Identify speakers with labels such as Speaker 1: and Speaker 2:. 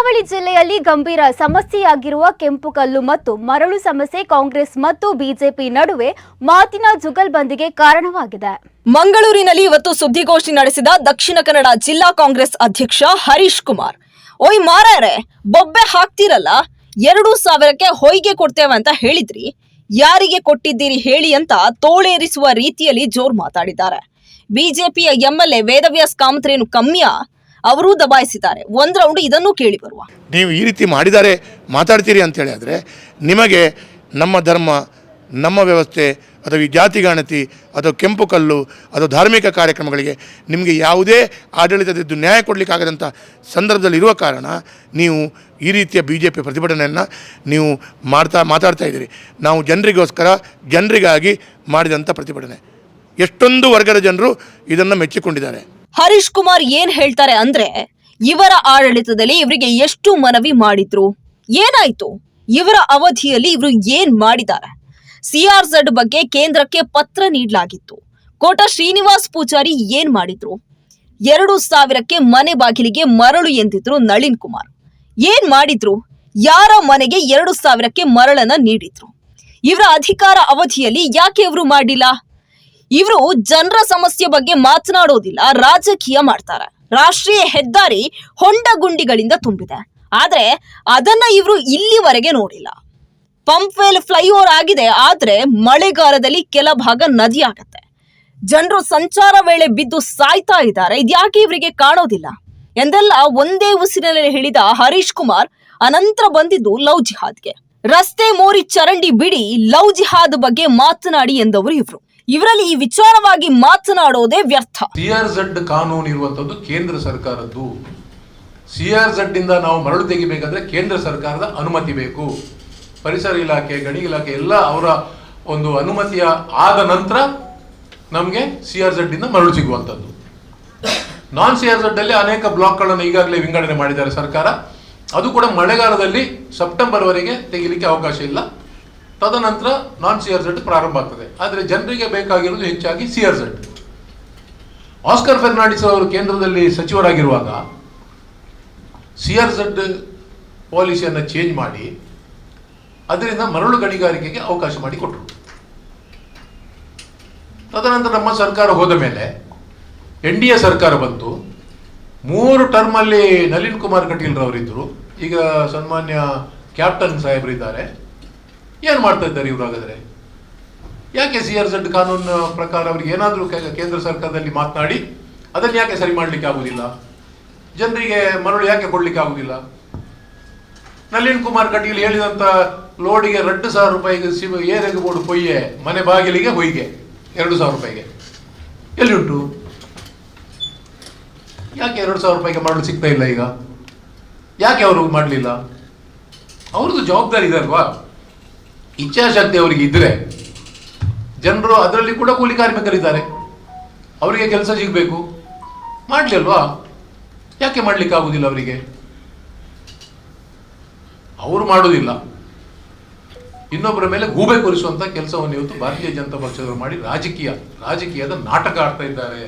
Speaker 1: ಕರಾವಳಿ ಜಿಲ್ಲೆಯಲ್ಲಿ ಗಂಭೀರ ಸಮಸ್ಯೆಯಾಗಿರುವ ಕೆಂಪು ಕಲ್ಲು ಮತ್ತು ಮರಳು ಸಮಸ್ಯೆ ಕಾಂಗ್ರೆಸ್ ಮತ್ತು ಬಿಜೆಪಿ ನಡುವೆ ಮಾತಿನ ಜುಗಲ್ಬಂದಿಗೆ ಕಾರಣವಾಗಿದೆ.
Speaker 2: ಮಂಗಳೂರಿನಲ್ಲಿ ಇವತ್ತು ಸುದ್ದಿಗೋಷ್ಠಿ ನಡೆಸಿದ ದಕ್ಷಿಣ ಕನ್ನಡ ಜಿಲ್ಲಾ ಕಾಂಗ್ರೆಸ್ ಅಧ್ಯಕ್ಷ ಹರೀಶ್ ಕುಮಾರ್. ಓಯ್ ಮಾರಾರೆ ಬೊಬ್ಬೆ ಹಾಕ್ತಿರಲ್ಲ? ಎರಡು ಸಾವಿರಕ್ಕೆ ಹೊಯ್ಗೆ ಕೊಡ್ತೇವೆ ಅಂತ ಹೇಳಿದ್ರಿ. ಯಾರಿಗೆ ಕೊಟ್ಟಿದ್ದೀರಿ ಹೇಳಿ ಅಂತ ತೋಳೇರಿಸುವ ರೀತಿಯಲ್ಲಿ ಜೋರ್ ಮಾತಾಡಿದ್ದಾರೆ. ಬಿಜೆಪಿಯ ಎಂಎಲ್ಎ ವೇದವ್ಯಾಸ್ ಕಾಮತ್ರೇನು ಕಮ್ಮಿಯಾ ಅವರೂ ದಬಾಯಿಸಿದ್ದಾರೆ. ಒಂದು ರೌಂಡ್ ಇದನ್ನು ಕೇಳಿ ಬರುವ.
Speaker 3: ನೀವು ಈ ರೀತಿ ಮಾಡಿದ್ದಾರೆ ಮಾತಾಡ್ತೀರಿ ಅಂತೇಳಿ ಆದರೆ ನಿಮಗೆ ನಮ್ಮ ಧರ್ಮ, ನಮ್ಮ ವ್ಯವಸ್ಥೆ ಅಥವಾ ಈ ಜಾತಿ ಗಣತಿ ಅಥವಾ ಕೆಂಪು ಕಲ್ಲು ಅಥವಾ ಧಾರ್ಮಿಕ ಕಾರ್ಯಕ್ರಮಗಳಿಗೆ ನಿಮಗೆ ಯಾವುದೇ ಆಡಳಿತದಿದ್ದು ನ್ಯಾಯ ಕೊಡಲಿಕ್ಕಾಗದಂಥ ಸಂದರ್ಭದಲ್ಲಿ ಇರುವ ಕಾರಣ ನೀವು ಈ ರೀತಿಯ ಬಿ ಜೆ ಪಿ ಪ್ರತಿಭಟನೆಯನ್ನು ನೀವು ಮಾಡ್ತಾ, ಮಾತಾಡ್ತಾ ಇದ್ದೀರಿ. ನಾವು ಜನರಿಗೋಸ್ಕರ ಜನರಿಗಾಗಿ ಮಾಡಿದಂಥ ಪ್ರತಿಭಟನೆ. ಎಷ್ಟೊಂದು ವರ್ಗದ ಜನರು ಇದನ್ನು ಮೆಚ್ಚಿಕೊಂಡಿದ್ದಾರೆ.
Speaker 2: ಹರೀಶ್ ಕುಮಾರ್ ಏನ್ ಹೇಳ್ತಾರೆ ಅಂದ್ರೆ, ಇವರ ಆಡಳಿತದಲ್ಲಿ ಇವರಿಗೆ ಎಷ್ಟು ಮನವಿ ಮಾಡಿದ್ರು? ಏನಾಯ್ತು? ಇವರ ಅವಧಿಯಲ್ಲಿ ಇವರು ಏನ್ ಮಾಡಿದ್ದಾರೆ? ಸಿಆರ್ಝಡ್ ಬಗ್ಗೆ ಕೇಂದ್ರಕ್ಕೆ ಪತ್ರ ನೀಡಲಾಗಿತ್ತು. ಕೋಟ ಶ್ರೀನಿವಾಸ್ ಪೂಜಾರಿ ಏನ್ ಮಾಡಿದ್ರು? ಎರಡು ಸಾವಿರಕ್ಕೆ ಮನೆ ಬಾಗಿಲಿಗೆ ಮರಳು ಎಂದಿದ್ರು ನಳಿನ್ ಕುಮಾರ್. ಏನ್ ಮಾಡಿದ್ರು? ಯಾರ ಮನೆಗೆ ಎರಡು ಸಾವಿರಕ್ಕೆ ಮರಳನ್ನ ನೀಡಿದ್ರು? ಇವರ ಅಧಿಕಾರ ಅವಧಿಯಲ್ಲಿ ಯಾಕೆ ಇವರು ಮಾಡಿಲ್ಲ? ಇವರು ಜನರ ಸಮಸ್ಯೆ ಬಗ್ಗೆ ಮಾತನಾಡೋದಿಲ್ಲ, ರಾಜಕೀಯ ಮಾಡ್ತಾರೆ. ರಾಷ್ಟ್ರೀಯ ಹೆದ್ದಾರಿ ಹೊಂಡ ಗುಂಡಿಗಳಿಂದ ತುಂಬಿದೆ. ಆದ್ರೆ ಅದನ್ನ ಇವರು ಇಲ್ಲಿವರೆಗೆ ನೋಡಿಲ್ಲ. ಪಂಪ್ವೆಲ್ ಫ್ಲೈಓವರ್ ಆಗಿದೆ, ಆದ್ರೆ ಮಳೆಗಾಲದಲ್ಲಿ ಕೆಲ ಭಾಗ ನದಿ ಆಗತ್ತೆ ಜನರು ಸಂಚಾರ ವೇಳೆ ಬಿದ್ದು ಸಾಯ್ತಾ ಇದ್ದಾರೆ, ಇದ್ಯಾಕೆ ಇವರಿಗೆ ಕಾಣೋದಿಲ್ಲ? ಎಂದೆಲ್ಲ ಒಂದೇ ಉಸಿರಿನಲ್ಲಿ ಹೇಳಿದ ಹರೀಶ್ ಕುಮಾರ್ ಅನಂತರ ಬಂದಿದ್ದು ಲವ್ ಜಿಹಾದ್ಗೆ. ರಸ್ತೆ ಮೋರಿ ಚರಂಡಿ ಬಿಡಿ ಲವ್ ಜಿಹಾದ್ ಬಗ್ಗೆ ಮಾತನಾಡಿ ಎಂದವರು ಇವರು. ಇವರಲ್ಲಿ ಈ ವಿಚಾರವಾಗಿ ಮಾತನಾಡೋದೇ ವ್ಯರ್ಥ.
Speaker 4: ಸಿಆರ್ಝಡ್ ಕಾನೂನು ಇರುವಂತದ್ದು ಕೇಂದ್ರ ಸರ್ಕಾರದ್ದು. ಸಿಆರ್ಝಡ್ ಇಂದ ನಾವು ಮರಳು ತೆಗಿಬೇಕಾದ್ರೆ ಕೇಂದ್ರ ಸರ್ಕಾರದ ಅನುಮತಿ ಬೇಕು. ಪರಿಸರ ಇಲಾಖೆ ಗಣಿ ಇಲಾಖೆ ಎಲ್ಲ ಅವರ ಒಂದು ಅನುಮತಿಯ ಆದ ನಂತರ ನಮಗೆ ಸಿಆರ್ಝಡ್ ಇಂದ ಮರಳು ಸಿಗುವಂಥದ್ದು. ನಾನ್ ಸಿಆರ್ಝಡ್ ಅಲ್ಲಿ ಅನೇಕ ಬ್ಲಾಕ್ಗಳನ್ನು ಈಗಾಗಲೇ ವಿಂಗಡಣೆ ಮಾಡಿದ್ದಾರೆ ಸರ್ಕಾರ. ಅದು ಕೂಡ ಮಳೆಗಾಲದಲ್ಲಿ ಸೆಪ್ಟೆಂಬರ್ ವರೆಗೆ ತೆಗಿಲಿಕ್ಕೆ ಅವಕಾಶ ಇಲ್ಲ. ತದನಂತರ ನಾನ್ ಸಿಆರ್ಝಡ್ ಪ್ರಾರಂಭ ಆಗ್ತದೆ. ಆದರೆ ಜನರಿಗೆ ಬೇಕಾಗಿರೋದು ಹೆಚ್ಚಾಗಿ ಸಿಆರ್ಝಡ್ ಆಸ್ಕರ್ ಫೆರ್ನಾಂಡಿಸ್ ಅವರು ಕೇಂದ್ರದಲ್ಲಿ ಸಚಿವರಾಗಿರುವಾಗ ಸಿಆರ್ಝಡ್ ಪಾಲಿಸಿಯನ್ನು ಚೇಂಜ್ ಮಾಡಿ ಅದರಿಂದ ಮರಳು ಗಣಿಗಾರಿಕೆಗೆ ಅವಕಾಶ ಮಾಡಿಕೊಟ್ರು ತದನಂತರ ನಮ್ಮ ಸರ್ಕಾರ ಹೋದ ಮೇಲೆ ಎನ್ ಡಿ ಎ ಸರ್ಕಾರ ಬಂತು. ಮೂರು ಟರ್ಮಲ್ಲಿ ನಳಿನ್ ಕುಮಾರ್ ಕಟೀಲ್ರವರಿದ್ದರು. ಈಗ ಸನ್ಮಾನ್ಯ ಕ್ಯಾಪ್ಟನ್ ಸಾಹೇಬರಿದ್ದಾರೆ. ಏನು ಮಾಡ್ತಾ ಇದ್ದಾರೆ ಇವರು ಹಾಗಾದರೆ? ಯಾಕೆ ಸಿ ಆರ್ ಝಡ್ ಕಾನೂನು ಪ್ರಕಾರ ಅವರಿಗೆ ಏನಾದರೂ ಕೇಂದ್ರ ಸರ್ಕಾರದಲ್ಲಿ ಮಾತನಾಡಿ, ಅದನ್ನು ಯಾಕೆ ಸರಿ ಮಾಡಲಿಕ್ಕೆ ಆಗುದಿಲ್ಲ? ಜನರಿಗೆ ಮರಳು ಯಾಕೆ ಕೊಡ್ಲಿಕ್ಕೆ ಆಗುದಿಲ್ಲ? ನಳಿನ್ ಕುಮಾರ್ ಕಟೀಲ್ ಹೇಳಿದಂತ ಲೋಡಿಗೆ ಎರಡು ಸಾವಿರ ರೂಪಾಯಿಗೆ ಸಿಮ್ ಏರೆಗೆ ಬೋರ್ಡ್ ಕೊಯ್ಯೆ, ಮನೆ ಬಾಗಿಲಿಗೆ ಹೊಯ್ಗೆ, ಎರಡು ಸಾವಿರ ರೂಪಾಯಿಗೆ. ಎಲ್ಲಿ ಉಂಟು ಯಾಕೆ ಎರಡು ಸಾವಿರ ರೂಪಾಯಿಗೆ ಮರಳು ಸಿಗ್ತಾ ಇಲ್ಲ ಈಗ? ಯಾಕೆ ಅವರು ಮಾಡಲಿಲ್ಲ? ಅವ್ರದ್ದು ಜವಾಬ್ದಾರಿ ಇದೆ ಅಲ್ವಾ? ಇಚ್ಛಾಶಕ್ತಿ ಅವರಿಗೆ ಇದ್ರೆ ಜನರು ಅದರಲ್ಲಿ ಕೂಡ ಕೂಲಿ ಕಾರ್ಮಿಕರಿದ್ದಾರೆ. ಅವರಿಗೆ ಕೆಲಸ ಸಿಗಬೇಕು. ಮಾಡಲಿ ಅಲ್ವಾ ಯಾಕೆ ಮಾಡ್ಲಿಕ್ಕೆ ಆಗುದಿಲ್ಲ ಅವರಿಗೆ? ಅವರು ಮಾಡುವುದಿಲ್ಲ ಇನ್ನೊಬ್ಬರ ಮೇಲೆ ಗೂಬೆ ಕೊರಿಸುವಂತ ಕೆಲಸವನ್ನು ಇವತ್ತು ಭಾರತೀಯ ಜನತಾ ಪಕ್ಷದವರು ಮಾಡಿ ರಾಜಕೀಯ, ರಾಜಕೀಯದ ನಾಟಕ ಆಡ್ತಾ ಇದ್ದಾರೆ.